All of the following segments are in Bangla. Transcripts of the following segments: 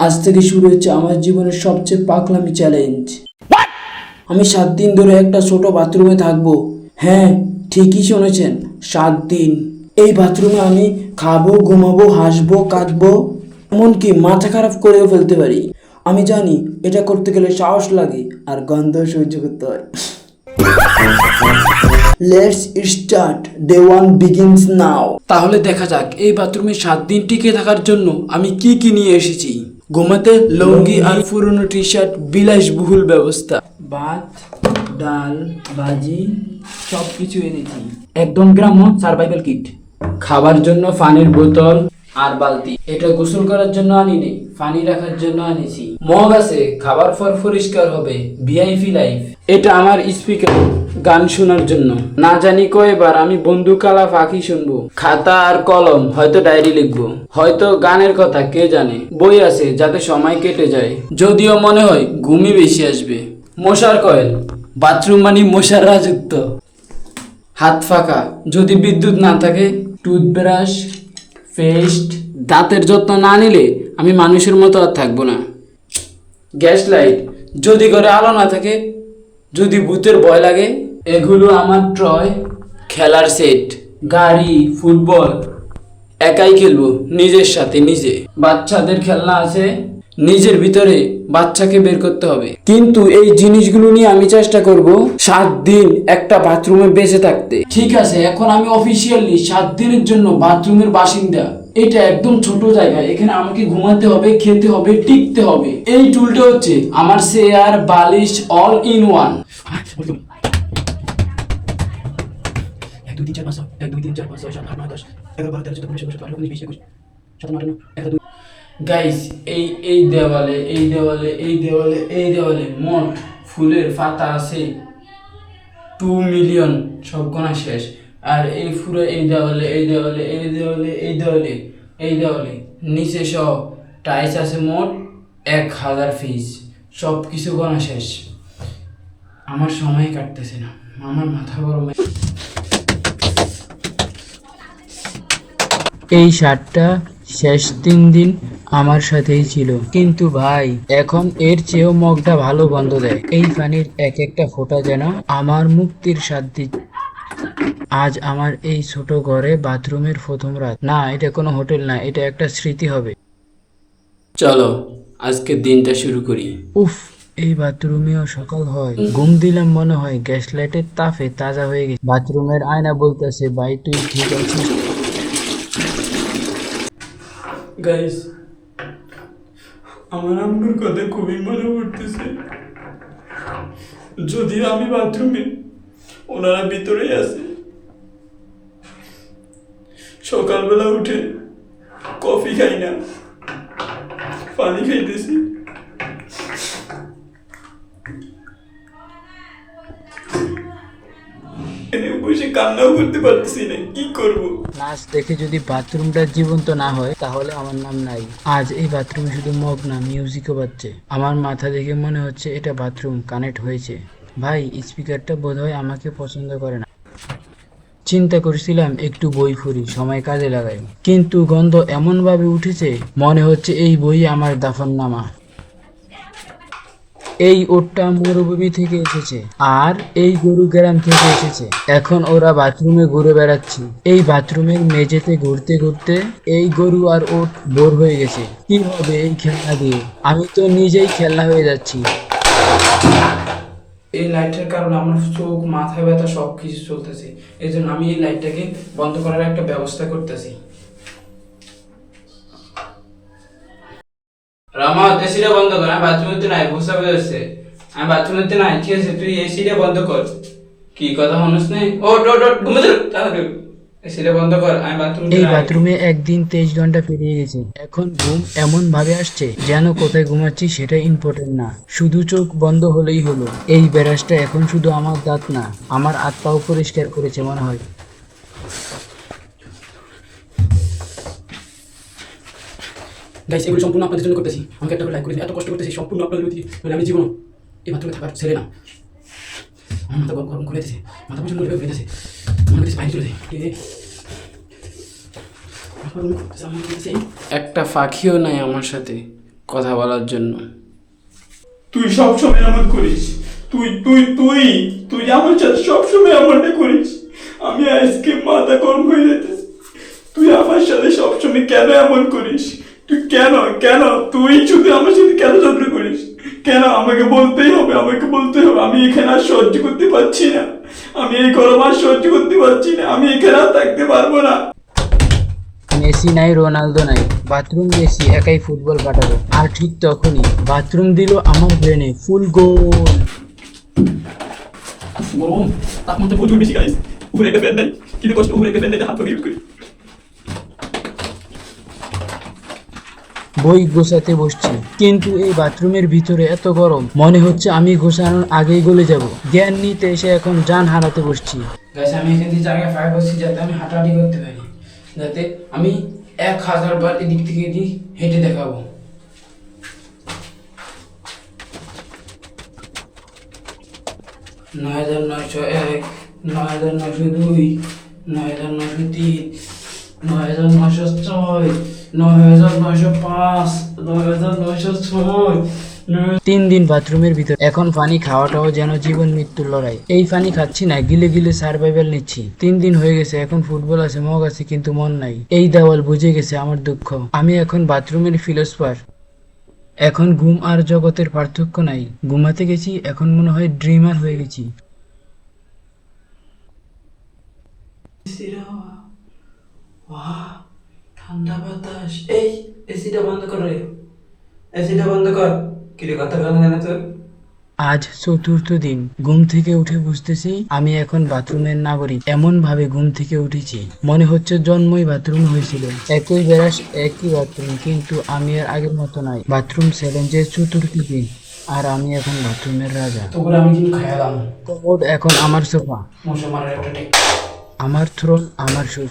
আজ থেকে শুরু হচ্ছে আমার জীবনের সবচেয়ে পাকলামি চ্যালেঞ্জ আমি সাত দিন ধরে একটা ছোট বাথরুমে থাকব। হ্যাঁ ঠিকই শুনেছেন সাত দিন। এই বাথরুমে আমি খাব ঘুমাবো হাসবো কাঁদবো এমনকি মাথা খারাপ করেও ফেলতে পারি। আমি জানি এটা করতে গেলে সাহস লাগে আর গন্ধ সহ্য করতে হয়। Let's start day one begins now তাহলে দেখা যাক এই বাথরুমে সাত দিন টিকে থাকার জন্য আমি কি কি নিয়ে এসেছি। ঘুমাতে লুঙ্গি আর পুরনো টি শার্ট বিলাসবহুল ব্যবস্থা। ভাত ডাল ভাজি সব কিছু এনেছি। একদম গ্রাম্য সার্ভাইভাল কিট খাবার জন্য পানির বোতল আর বালতি। এটা গোসল করার জন্য আনিনি, পানি রাখার জন্য আনিছি। মগ আছে, খাবার পর পরিষ্কার হবে ভিআইপি লাইফ এটা আমার স্পিকার, গান শোনার জন্য। না জানি কয়বার আমি বন্দুকালা পাখি শুনব। খাতা আর কলম, হয়তো ডায়েরি লিখব। হয়তো গানের কথা, কে জানে। বই আছে, যাতে সময় কেটে যায়। যদিও মনে হয়, ঘুমই বেশি আসবে। মশার কয়েল, বাথরুম মানে মশার রাজত্ব। হাত ফাঁকা, যদি বিদ্যুৎ না থাকে, টুথব্রাশ। পেস্ট দাঁতের যত্ন না নিলে আমি মানুষের মতো আর থাকব না। গ্যাস লাইট যদি করে আলো না থাকে, যদি ভূতের ভয় লাগে, এগুলো আমার ট্রয় খেলার সেট, গাড়ি, ফুটবল, একাই খেলব নিজের সাথে নিজে। বাচ্চাদের খেলনা আছে, নিজের ভিতরে বাচ্চাকে বের করতে হবে। কিন্তু এই জিনিসগুলো নিয়ে আমি চেষ্টা করব সাত দিন একটা বাথরুমে বেঁচে থাকতে। ঠিক আছে, এখন আমি অফিসিয়ালি সাত দিনের জন্য বাথরুমের বাসিন্দা। এটা একদম ছোট জায়গা, এখানে আমাকে ঘুমাতে হবে, খেতে হবে, টিকতে হবে। এই টুলটা হচ্ছে আমার চেয়ার, বালিশ অল ইন ওয়ান চার, পাঁচ এক, দুই, তিন, চার, পাঁচ, ছয়, সাত, আট, নয়, দশ, এগারো, বারো, তেরো, চোদ্দ, পনেরো, ষোলো, সতেরো, আঠারো, উনিশ, বিশ, একুশ সাতান্ন আটান্ন এক, দুই গাইস এই এই দেওয়ালে এই দেওয়ালে এই দেওয়ালে এই দেওয়ালে মোট ফুলের পাতা আছে টু মিলিয়ন সব গোনা শেষ। আর এই ফুলে এই দেওয়ালে এই দেওয়ালে এই দেওয়ালে এই দেওয়ালে এই দেওয়ালে, নিচে সব টাইস আছে মোট এক হাজার পিস সব কিছু গোনা শেষ। আমার সময় কাটতেছে না, আমার মাথা গরম এই শার্টটা শেষ তিন দিন আমার সাথেই ছিল। কিন্তু ভাই এখন এর চেয়েও মগটা ভালো গন্ধ দেয়। এই পানির এক একটা ফোঁটা যেন আমার মুক্তির স্বাদ আজ আমার এই ছোট ঘরে বাথরুমের প্রথম রাত। না এটা কোনো হোটেল না এটা একটা স্মৃতি হবে। চলো আজকে দিনটা শুরু করি। উফ এই বাথরুমেও সকাল হয়। ঘুম দিলাম মনে হয় গ্যাস লাইটের তাপে তাজা হয়ে গেছে। বাথরুমের আয়না বলতেছে ভাই তুই ঠিক আছিস? গাইস আমার আম্মুর কথা খুবই মনে পড়তেছে। যদি আমি বাথরুমে, ওনারা ভিতরেই আছে। সকালবেলা উঠে কফি খাই না, পানি খাইতেছি। বসে কান্নাও করতে পারতেছি না, কি করব? নাচ দেখে যদি বাথরুমটা জীবন্ত না হয়, তাহলে আমার নাম নাই। আজ এই বাথরুমে শুধু মগ না মিউজিকও বাজছে। আমার মাথা দেখে মনে হচ্ছে এটা বাথরুম কানেক্ট হয়েছে। ভাই স্পিকারটা বোধহয় আমাকে পছন্দ করে না। চিন্তা করছিলাম একটু বই ফুরি সময় কাজে লাগাই। কিন্তু গন্ধ এমন ভাবে উঠেছে, মনে হচ্ছে এই বই আমার দাফন নামা এই ওটটা মরুভূমি থেকে এসেছে, আর এই গরু গ্রাম থেকে এসেছে। এখন ওরা বাথরুমে ঘুরে বেড়াচ্ছে। এই বাথরুমের মেঝেতে ঘুরতে ঘুরতে এই গরু আর ওট বোর হয়ে গেছে। কি হবে এই খেলনা দিয়ে? আমি তো নিজেই খেলনা হয়ে যাচ্ছি। এই লাইটের কারণে আমার চোখ, মাথা ব্যথা সব কিছু চলতেছে। এই জন্য আমি এই লাইটটাকে বন্ধ করার একটা ব্যবস্থা করতেছি। রামা এসিটা বন্ধ কর আমি বাথরুমেতে নাই ভূষা বেরোচ্ছে আমি বাথরুমেতে নাই ঠিক আছে তুই এসিটা বন্ধ কর। কি কথা মানুষ নেই? ও ডট ডট ঘুমে যা তাড়াতাড়ি। এসিটা বন্ধ কর আমি বাথরুমে এই বাথরুমে একদিন তেইশ ঘণ্টা পেরিয়ে গেছে। এখন ঘুম এমন ভাবে আসছে যেন কোথায় ঘুমাচ্ছি সেটা ইম্পর্টেন্ট না। শুধু চোখ বন্ধ হলেই হলো। এই ব্যারাজটা এখন শুধু আমার দাঁত না আমার আত্মাও পরিষ্কার করেছে মনে হয়। গাইস এগুলো সম্পূর্ণ আপনাদের জন্য করতেছি। আমাকে একটা করে লাইক করে দিন। এত কষ্ট করতেছি সম্পূর্ণ আপনাদের প্রতি মানে আমি জীবন এই বাথরুমে থাকার ছেলে না। আমার মাথা গরম করে দিতেছে মাথা প্রচণ্ড লেগে ফেলেছে মনে করতেছে বাইরে চলে যাই আমার আমার। একটা পাখিও নাই আমার সাথে কথা বলার জন্য। তুই সবসময় এমন করিস। তুই তুই তুই তুই আমার সাথে সব সবসময় এমনটা করিস। আমি আজকে মাথা গরম হয়ে যেতেছি। তুই আমার সাথে সবসময় কেন এমন করিস? কেন কেন? তুই শুধু আমার সাথে কেন ঝগড়া করিস? কেন? আমাকে বলতেই হবে আমাকে বলতে হবে। আমি এখানে আর সহ্য করতে পারছি না। আমি এই গরম আর সহ্য করতে পারছি না। আমি এখানে আর থাকতে পারব না। মেসি নাই রোনালদো নাই। বাথরুম মেসি একাই ফুটবল কাটাবো। আর ঠিক তখনই বাথরুম দিল আমার ব্রেনে ফুল গোল গরম তাপমাত্রা প্রচুর বেশি গাইস উপরে একটা ফ্যান নাই কিন্তু কষ্ট উপরে একটা ফ্যান নাই হাত পা ইউজ করি। বই গোছাতে বসছি। কিন্তু এই বাথরুমের ভিতরে এত গরম, মনে হচ্ছে আমি গোছানোর আগেই গলে যাব। জ্ঞান নিতে এসে এখন যান হারাতে বসছি। আমি এখান থেকে জায়গায় ফায়ার করছি যাতে আমি হাঁটাহাঁটি করতে পারি। যাতে আমি এক হাজার বার এদিক থেকে এদিক হেঁটে দেখাবো। নয় হাজার নয়শো এক, নয় হাজার নয়শো দুই, নয় হাজার নয়শো তিন নয় হাজার নয়শো ছয় নয় হাজার নয়শো পাঁচ নয় হাজার নয়শো ছয় তিন দিন বাথরুমের ভিতর। এখন পানি খাওয়াটাও যেন জীবন মৃত্যুর লড়াই। এই পানি খাচ্ছি না গিলে গিলে সার্ভাইভাল নিচ্ছি। তিন দিন হয়ে গেছে এখন ফুটবল আছে মগ আছে কিন্তু মন নাই। এই দেওয়াল বুঝে গেছে আমার দুঃখ। আমি এখন বাথরুমের ফিলোসফার। এখন ঘুম আর জগতের পার্থক্য নাই। ঘুমাতে গেছি এখন মনে হয় ড্রিমার হয়ে গেছি। বাহ ঠান্ডা বাতাস এই এসিটা বন্ধ কর রে এসিটা বন্ধ কর কিরে কথা তোর আজ চতুর্থ দিন। ঘুম থেকে উঠে বুঝতেছি আমি এখন বাথরুমের নাগরিক। এমন ভাবে ঘুম থেকে উঠেছি। মনে হচ্ছে জন্মই বাথরুম হয়েছিল। একই বেড়াস একই বাথরুম কিন্তু আমি আর আগের মতো নাই। বাথরুম চ্যালেঞ্জের চতুর্থ দিন। আর আমি এখন বাথরুমের রাজা। তো আমি কিন্তু খাইলাম এখন আমার সোফা। একটা আমার থ্রোন আমার সুখ।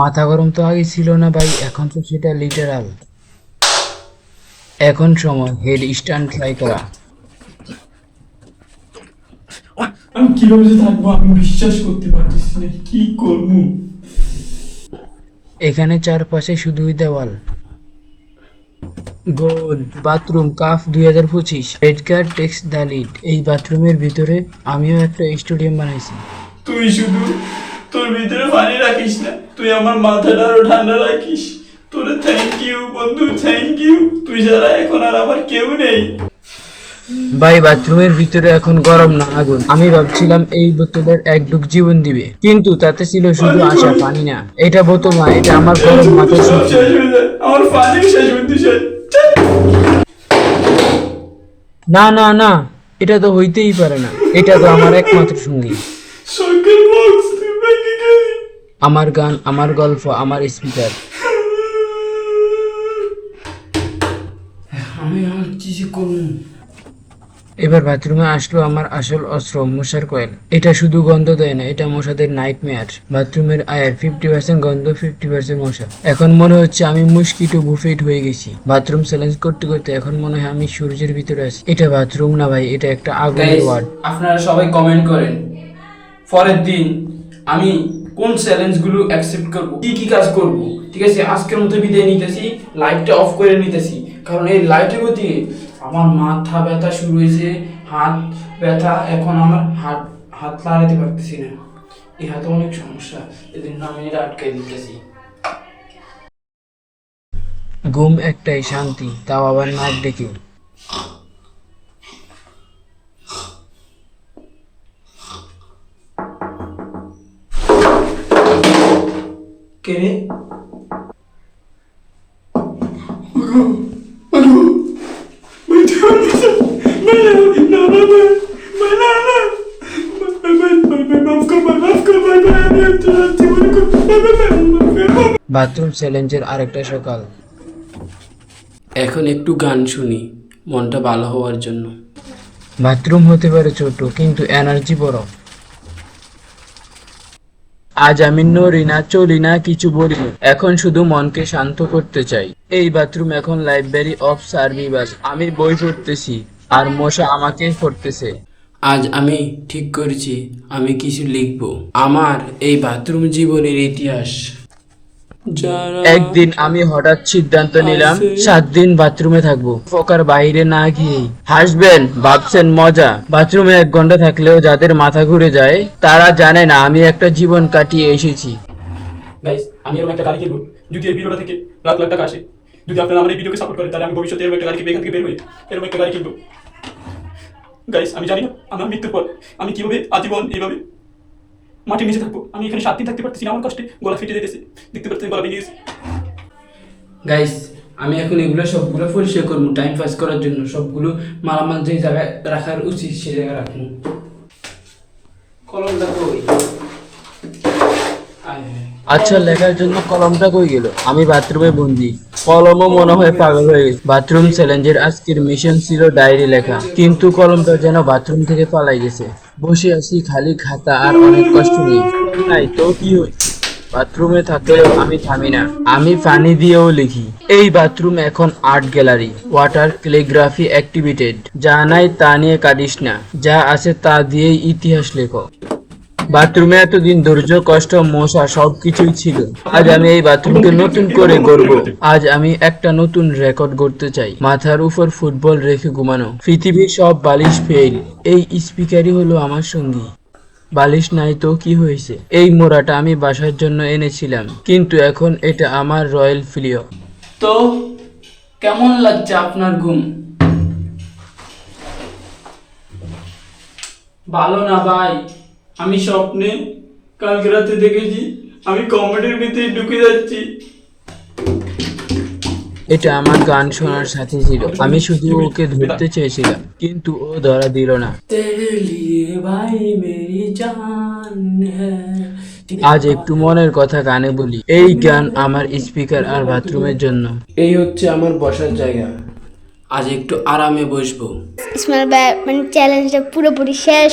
মাথা গরম তো আগে ছিল না ভাই এখন তো সেটা লিটারাল এখন সময় হেড স্ট্যান্ড ট্রাই করা। আমি কীভাবে যে থাকব আমি বিশ্বাস করতে পারতেছি না কি করব? এখানে চারপাশে শুধুই দেওয়াল। গোল বাথরুম কাফ দুই হাজার পঁচিশ। Red card takes the lead এই বাথরুমের ভিতরে আমিও একটা স্টেডিয়াম বানাইছি। তুই শুধু তোর ভিতরে পানি রাখিস না। তুই আমার মাথাটা আরও ঠান্ডা রাখিস। তোরে থ্যাংক ইউ বন্ধু থ্যাংক ইউ তুই ছাড়া এখন আর আমার কেউ নেই। ভাই বাথরুমের ভিতরে এখন গরম না আগুন। আমি ভাবছিলাম এই বোতলের এক ডুব জীবন দিবে। কিন্তু তাতে ছিল শুধু আশা পানি না। এটা বোতল না এটা আমার গরম হয়ে আমার পানি শেষ বন্ধু না না না। এটা তো হইতেই পারে না। এটা তো আমার একমাত্র সঙ্গী শঙ্কর বক্স তুই ভেঙে গেলি আমার গান আমার গল্প আমার স্পিকার। আমি এবার বাথরুমে আসলো আমার আসল অস্ত্র মশার কয়েল। এটা শুধু গন্ধ দেয় না এটা মশাদের নাইট মেয়ার বাথরুমের আয়ের ফিফটি পার্সেন্ট গন্ধ ফিফটি পার্সেন্ট মশা। এখন মনে হচ্ছে আমি মুশকিটো বুফেট হয়ে গেছি। বাথরুম চ্যালেঞ্জ করতে করতে এখন মনে হয় আমি সূর্যের ভিতরে আছি। এটা বাথরুম না ভাই এটা একটা আগুনের ওয়ার্ড আপনারা সবাই কমেন্ট করেন। পরের দিন আমি কোন চ্যালেঞ্জগুলো অ্যাকসেপ্ট করব? কি কি কাজ করব? ঠিক আছে, আজকের মতো বিদায় নিতেছি লাইটটা অফ করে নিতেছি। কারণ এই লাইটের গতি আমার মাথা ব্যথা শুরু হয়েছে, হাত ব্যথা, এখন আমার হাত হাত লাগাতে পারতেছি না। এই হাতে অনেক সমস্যা, এজন্য আমি এটা আটকে দিতেছি। ঘুম একটাই, শান্তি। তাও আবার নাক ডেকে। কে রে বাথরুম চ্যালেঞ্জের আরেকটা সকাল। এখন একটু গান শুনি মনটা ভালো হওয়ার জন্য। বাথরুম হতে পারে ছোট কিন্তু এনার্জি বড়। আজ আমি নড়ি না, চলি না, কিছু বলি এখন শুধু মনকে শান্ত করতে চাই। এই বাথরুম এখন লাইব্রেরি অফ সার্ভিবাস আমি বই পড়তেছি, আর মশা আমাকে পড়তেছে। আজ আমি ঠিক করেছি, আমি কিছু লিখব। আমার এই বাথরুম জীবনের ইতিহাস। একদিন আমি হঠাৎ সিদ্ধান্ত নিলাম সাত দিন বাথরুমে থাকব। ফকার বাইরে না গিয়ে হাসবেন ভাবছেন মজা। বাথরুমে এক ঘণ্টা থাকলেও যাদের মাথা ঘুরে যায় তারা জানে না আমি একটা জীবন কাটিয়ে এসেছি। আমি এরকম একটা গাড়ি কিনবো। যদি এই ভিডিওটা থেকে লাখ লাখ টাকা আসে যদি আপনারা আমার এই ভিডিওকে সাপোর্ট করেন তাহলে আমি ভবিষ্যতে এরকম একটা গাড়ি কিনবো এখান থেকে বের হয়ে এরকম একটা গাড়ি কিনবো। গাইস আমি জানি না আমার মৃত্যুর পর আমি কীভাবে আজীবন এইভাবে মাটির নিচে থাকব। আমি এখানে সাত দিন থাকতে পারতেছি না আমার কষ্টে গলা ফেটে যেতেছে। দেখতে পাচ্ছেন গলা ভেঙে গেছে। গাইস আমি এখন এগুলো সবগুলো পরিষ্কার করব টাইম পাস করার জন্য। সবগুলো মালামাল যে জায়গায় রাখার উচিত সে জায়গায় রাখব। কলমটা কই? আচ্ছা লেখার জন্য কলমটা কই গেল? আমি বাথরুমে বন্দি। কলমও মনে হয় পাগল হয়ে গেছে। বাথরুম চ্যালেঞ্জের আজকের মিশন ছিল ডায়েরি লেখা। কিন্তু কলমটা যেন বাথরুম থেকে পালাই গেছে। বসে আছি, খালি খাতা আর অনেক কষ্ট নেই। তাই তো কি হয়েছে? বাথরুমে থাকলেও আমি থামি না। আমি পানি দিয়েও লিখি, এই বাথরুম এখন art gallery, water calligraphy activated. যা নাই তা নিয়ে কাটিস না। যা আছে তা দিয়েই ইতিহাস লেখো। বাথরুমে এতদিন ধৈর্য, কষ্ট, মশা সবকিছুই ছিল। আজ আমি এই বাথরুমকে নতুন করে গড়ব। আজ আমি একটা নতুন রেকর্ড গড়তে চাই। মাথার উপর ফুটবল রেখে ঘুমানো। পৃথিবীর সব বালিশ ফেল। এই স্পিকারই হলো আমার সঙ্গী। বালিশ নাই তো কি হয়েছে? এই মোড়াটা আমি বাসার জন্য এনেছিলাম। কিন্তু এখন এটা আমার রয়্যাল ফিলিও। তো, কেমন লাগছে আপনার ঘুম? ভালো না ভাই? আমি স্বপ্নে কালকে রাতে দেখেছি আমি কমেডির ভিতরে ঢুকে যাচ্ছি। এটা আমার গান শোনার সাথে ছিল। আমি শুধু ওকে ধরতে চেয়েছিলাম কিন্তু ও ধরা দিল না। হ্যায় আজ একটু মনের কথা গানে বলি। এই গান আমার স্পিকার আর বাথরুমের জন্য। এই হচ্ছে আমার বসার জায়গা। আজ একটু আরামে বসবো। ইসমাইল ভাই মানে চ্যালেঞ্জটা পুরোপুরি শেষ।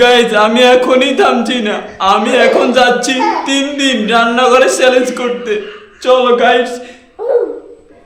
গাইজ আমি এখনই থামছি না। আমি এখন যাচ্ছি তিন দিন রান্নাঘরে চ্যালেঞ্জ করতে। চলো গাইজ